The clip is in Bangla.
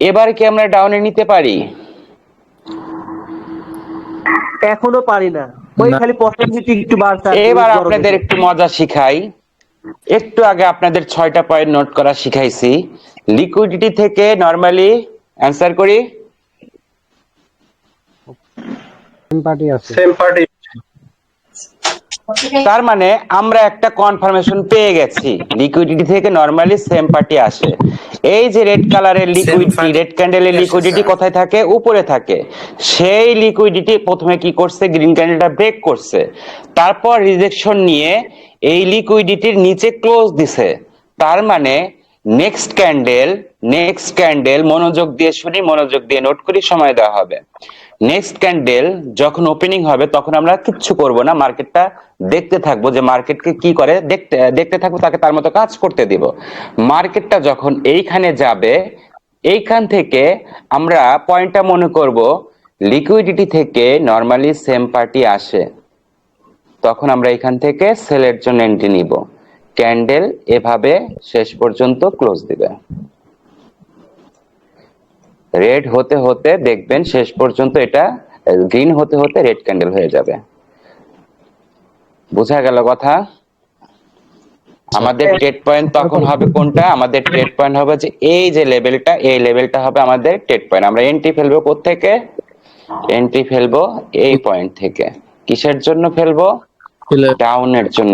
এবার কি আমরা ডাউনে নিতে পারি? এখনও পারি না। ওই খালি পসিবিলিটি একটু বাড়ছে এবার আপনাদের একটু মজা শিখাই। একটু আগে আপনাদের ছয়টা পয়েন্ট নোট করা শিখাইছি। লিকুইডিটি থেকে নরমালি অ্যান্সার করি। পার্টি আছে। সেম পার্টি তার মানে আমরা একটা কনফার্মেশন পেয়ে গেছি। লিকুইডিটি থেকে নরমালি সেম পার্টি আসে। এই যে রেড কালারের লিকুইডিটি রেড ক্যান্ডেলের লিকুইডিটি কোথায় থাকে? উপরে থাকে। সেই লিকুইডিটি প্রথমে কি করছে? গ্রিন ক্যান্ডেলটা ব্রেক করছে। তারপর রিজেকশন নিয়ে এই লিকুইডিটির নিচে ক্লোজ দিছে। তার মানে নেক্সট ক্যান্ডেল নেক্সট ক্যান্ডেল মনোযোগ দিয়ে শুনি মনোযোগ দিয়ে নোট করি সময় দেওয়া হবে। নেক্সট ক্যান্ডেল যখন ওপেনিং হবে, তখন আমরা কিচ্ছু করব না। মার্কেটটা দেখতে থাকব যে মার্কেটকে কি করে, দেখতে দেখতে থাকব, তাকে তার মতো কাজ করতে দিব। মার্কেটটা যখন এইখানে যাবে, এইখান থেকে আমরা পয়েন্টটা মনে করব লিকুইডিটি থেকে নরমালি সেম পার্টি আসে। তখন আমরা এখান থেকে সেলের জন্য এন্ট্রি নিব। ক্যান্ডেল এভাবে শেষ পর্যন্ত ক্লোজ দিবে। রেড হতে হতে দেখবেন শেষ পর্যন্ত এটা গ্রিন হতে হতে রেড ক্যান্ডেল হয়ে যাবে। বোঝা গেল কথা? আমাদের ট্রেড পয়েন্ট তখন হবে কোনটা? আমাদের ট্রেড পয়েন্ট হবে যে এই যে লেভেলটা এই লেভেলটা হবে আমাদের ট্রেড পয়েন্ট আমরা এন্ট্রি ফেলব থেকে এন্ট্রি ফেলব এই পয়েন্ট থেকে। কিসের জন্য ফেলব? ডাউনের জন্য।